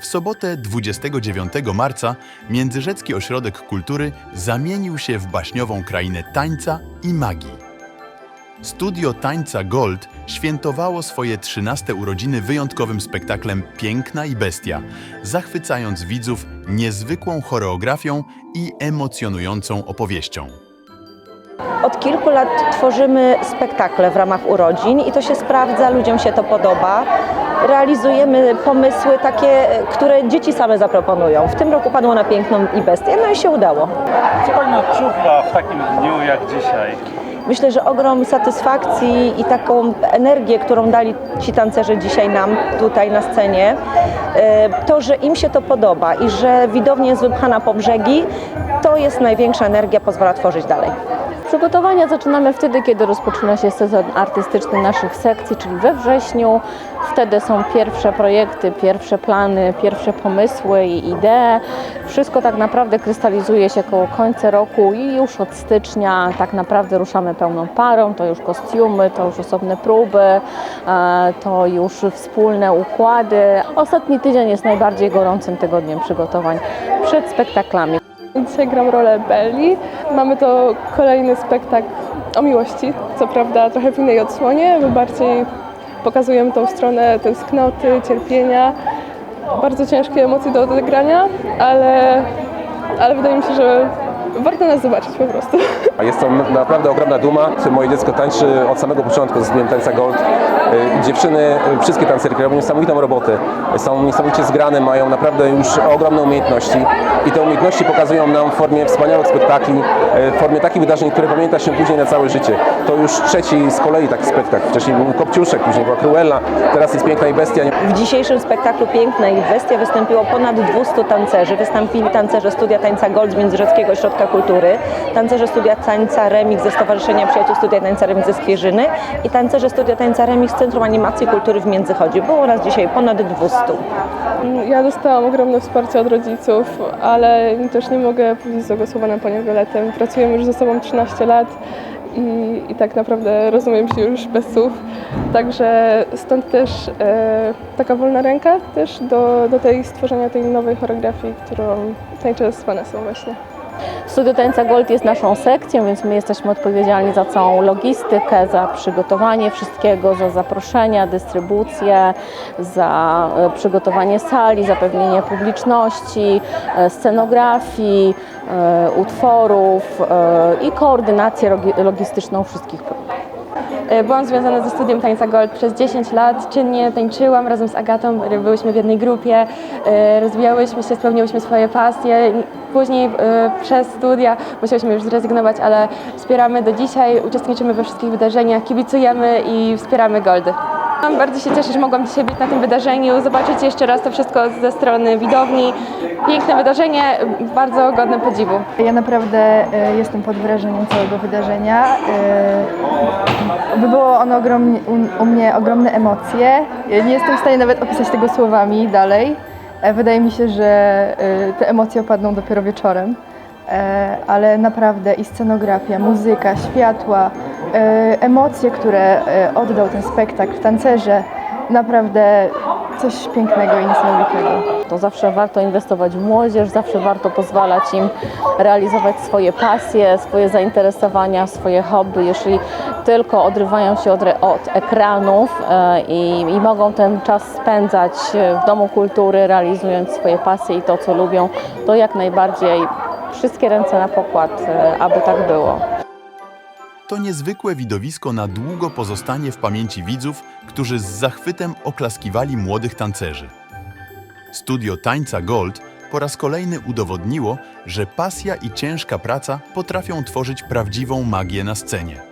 W sobotę 29 marca Międzyrzecki Ośrodek Kultury zamienił się w baśniową krainę tańca i magii. Studio Tańca Gold świętowało swoje 13 urodziny wyjątkowym spektaklem Piękna i Bestia, zachwycając widzów niezwykłą choreografią i emocjonującą opowieścią. Od kilku lat tworzymy spektakle w ramach urodzin i to się sprawdza, ludziom się to podoba. Realizujemy pomysły takie, które dzieci same zaproponują. W tym roku padło na piękną i bestię, no i się udało. Co Pani odczuwa w takim dniu jak dzisiaj? Myślę, że ogrom satysfakcji i taką energię, którą dali ci tancerze dzisiaj nam tutaj na scenie, to, że im się to podoba i że widownia jest wypchana po brzegi, to jest największa energia, pozwala tworzyć dalej. Przygotowania zaczynamy wtedy, kiedy rozpoczyna się sezon artystyczny naszych sekcji, czyli we wrześniu. Wtedy są pierwsze projekty, pierwsze plany, pierwsze pomysły i idee. Wszystko tak naprawdę krystalizuje się koło końca roku i już od stycznia tak naprawdę ruszamy pełną parą. To już kostiumy, to już osobne próby, e, to już wspólne układy. Ostatni tydzień jest najbardziej gorącym tygodniem przygotowań przed spektaklami. Dzisiaj gram rolę Belli. Mamy to kolejny spektakl o miłości, co prawda trochę w innej odsłonie, bo bardziej pokazujemy tą stronę tęsknoty, cierpienia. Bardzo ciężkie emocje do odegrania, ale, ale wydaje mi się, że warto nas zobaczyć po prostu. A Jest to naprawdę ogromna duma. Moje dziecko tańczy od samego początku z Dniem Tańca Gold. Y, Dziewczyny, y, wszystkie tancerki robią niesamowitą robotę. Są niesamowicie zgrane, mają naprawdę już ogromne umiejętności. I te umiejętności pokazują nam w formie wspaniałych spektakli, y, w formie takich wydarzeń, które pamięta się później na całe życie. To już trzeci z kolei taki spektakl. Wcześniej był Kopciuszek, później była Cruella, teraz jest Piękna i Bestia. W dzisiejszym spektaklu Piękna i Bestia wystąpiło ponad 200 tancerzy. Wystąpili tancerze Studia Tańca Gold z Międzyrzeckiego Ośrodka Kultury, tancerze Studia Tańca Remix ze Stowarzyszenia Przyjaciół Studia Tańca Remix ze Skwierzyny i tancerze Studia Tańca Remix z Centrum Animacji Kultury w Międzychodziu. Było nas dzisiaj ponad 200. Ja dostałam ogromne wsparcie od rodziców, ale też nie mogę powiedzieć złego słowa na panią Violetę. Pracujemy już ze sobą 13 lat i, i tak naprawdę rozumiem się już bez słów. Także stąd też e, taka wolna ręka też do, do tej stworzenia tej nowej choreografii, którą tańczę z Vanessą właśnie. Studio Tańca Gold jest naszą sekcją, więc my jesteśmy odpowiedzialni za całą logistykę, za przygotowanie wszystkiego, za zaproszenia, dystrybucję, za e, przygotowanie sali, zapewnienie publiczności, e, scenografii, e, utworów i koordynację logi- logistyczną wszystkich prób. E, Byłam związana ze studiem Tańca Gold przez 10 lat. Czynnie tańczyłam razem z Agatą, byłyśmy w jednej grupie, e, rozwijałyśmy się, spełniłyśmy swoje pasje. Później e, przez studia musiałyśmy już zrezygnować, ale wspieramy do dzisiaj, uczestniczymy we wszystkich wydarzeniach, kibicujemy i wspieramy Goldy. Bardzo się cieszę, że mogłam dzisiaj być na tym wydarzeniu, zobaczyć jeszcze raz to wszystko ze strony widowni. Piękne wydarzenie, bardzo godne podziwu. Ja naprawdę e, jestem pod wrażeniem całego wydarzenia. E, Wywołało ono ogromnie, u, mnie ogromne emocje. Nie jestem w stanie nawet opisać tego słowami dalej. E, Wydaje mi się, że e, te emocje opadną dopiero wieczorem. E, Ale naprawdę i scenografia, muzyka, światła, e, emocje, które e, oddał ten spektakl, tancerze, naprawdę coś pięknego i niesamowitego. To zawsze warto inwestować w młodzież, zawsze warto pozwalać im realizować swoje pasje, swoje zainteresowania, swoje hobby, jeśli tylko odrywają się od, od ekranów i, i mogą ten czas spędzać w Domu Kultury, realizując swoje pasje i to, co lubią, to jak najbardziej wszystkie ręce na pokład, e, aby tak było. To niezwykłe widowisko na długo pozostanie w pamięci widzów, którzy z zachwytem oklaskiwali młodych tancerzy. Studio Tańca Gold po raz kolejny udowodniło, że pasja i ciężka praca potrafią tworzyć prawdziwą magię na scenie.